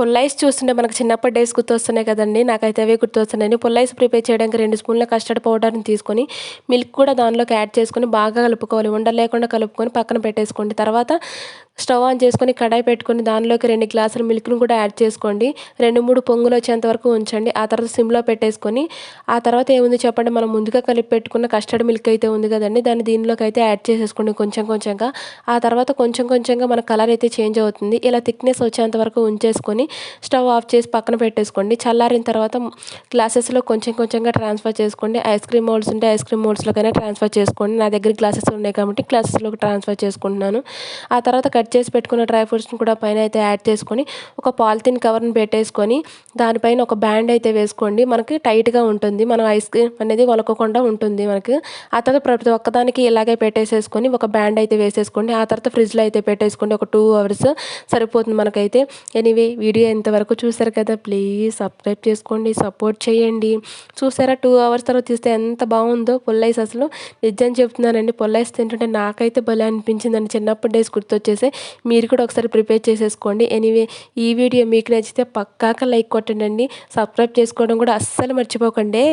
పుల్లైస్ చూస్తుంటే మనకు చిన్నప్పటి డేస్ గుర్తొస్తున్నాయి కదండి. నాకైతే అవే గుర్తొస్తున్నాయి. పుల్లైస్ ప్రిపేర్ చేయడానికి రెండు స్పూన్ల కస్టర్డ్ పౌడర్ని తీసుకొని మిల్క్ కూడా దానిలోకి యాడ్ చేసుకొని బాగా కలుపుకోవాలి. ఉండ లేకుండా కలుపుకొని పక్కన పెట్టేసుకోండి. తర్వాత స్టవ్ ఆన్ చేసుకొని కడాయి పెట్టుకొని దానిలోకి రెండు గ్లాసుల మిల్క్ను కూడా యాడ్ చేసుకోండి. రెండు మూడు పొంగులు వచ్చేంత వరకు ఉంచండి. ఆ తర్వాత సిమ్లో పెట్టేసుకొని ఆ తర్వాత ఏముంది చెప్పండి? మనం ముందుగా కలిపి పెట్టుకున్న కస్టర్డ్ మిల్క్ అయితే ఉంది కదండి. దాన్ని దీనిలోకి అయితే యాడ్ చేసేసుకోండి కొంచెం కొంచెంగా. ఆ తర్వాత కొంచెం కొంచెంగా మన కలర్ అయితే చేంజ్ అవుతుంది. ఇలా థిక్నెస్ వచ్చేంత వరకు ఉంచేసుకొని స్టవ్ ఆఫ్ చేసి పక్కన పెట్టేసుకోండి. చల్లారిన తర్వాత గ్లాసెస్లో కొంచెం కొంచెంగా ట్రాన్స్ఫర్ చేసుకోండి. ఐస్ క్రీమ్ మోల్డ్స్ ఉంటే ఐస్ క్రీమ్ మోల్డ్స్లోకైనా ట్రాన్స్ఫర్ చేసుకోండి. నా దగ్గర గ్లాసెస్ ఉన్నాయి కాబట్టి గ్లాసెస్లోకి ట్రాన్స్ఫర్ చేసుకుంటున్నాను. ఆ తర్వాత కట్ చేసి పెట్టుకున్న డ్రై ఫ్రూట్స్ని కూడా పైన అయితే యాడ్ చేసుకొని ఒక పాలిథిన్ కవర్ని పెట్టేసుకొని దానిపైన ఒక బ్యాండ్ అయితే వేసుకోండి. మనకి టైట్గా ఉంటుంది. మనం ఐస్ క్రీమ్ అనేది వలకకుండా ఉంటుంది మనకి. ఆ తర్వాత ప్రతి ఒక్కదానికి ఇలాగే పెట్టేసేసుకొని ఒక బ్యాండ్ అయితే వేసేసుకోండి. ఆ తర్వాత ఫ్రిడ్జ్లో అయితే పెట్టేసుకోండి. ఒక టూ అవర్స్ సరిపోతుంది మనకైతే. ఎనీవే వీడియో ఇంతవరకు చూసారు కదా? ప్లీజ్ సబ్స్క్రైబ్ చేసుకోండి. సపోర్ట్ చేయండి. చూసారా టూ అవర్స్ తర్వాత తీస్తే ఎంత బాగుందో పొల్లైస్ అసలు. నిజం చెప్తున్నానండి. పొల్లైస్ తింటుంటే నాకైతే భలే అనిపించిందండి. చిన్నప్పటి డేస్ గుర్తొచ్చేసి మీరు కూడా ఒకసారి ప్రిపేర్ చేసేసుకోండి. ఎనీవే ఈ వీడియో మీకు నచ్చితే పక్కాక లైక్ కొట్టండి సబ్స్క్రైబ్ చేసుకోవడం కూడా అస్సలు మర్చిపోకండి.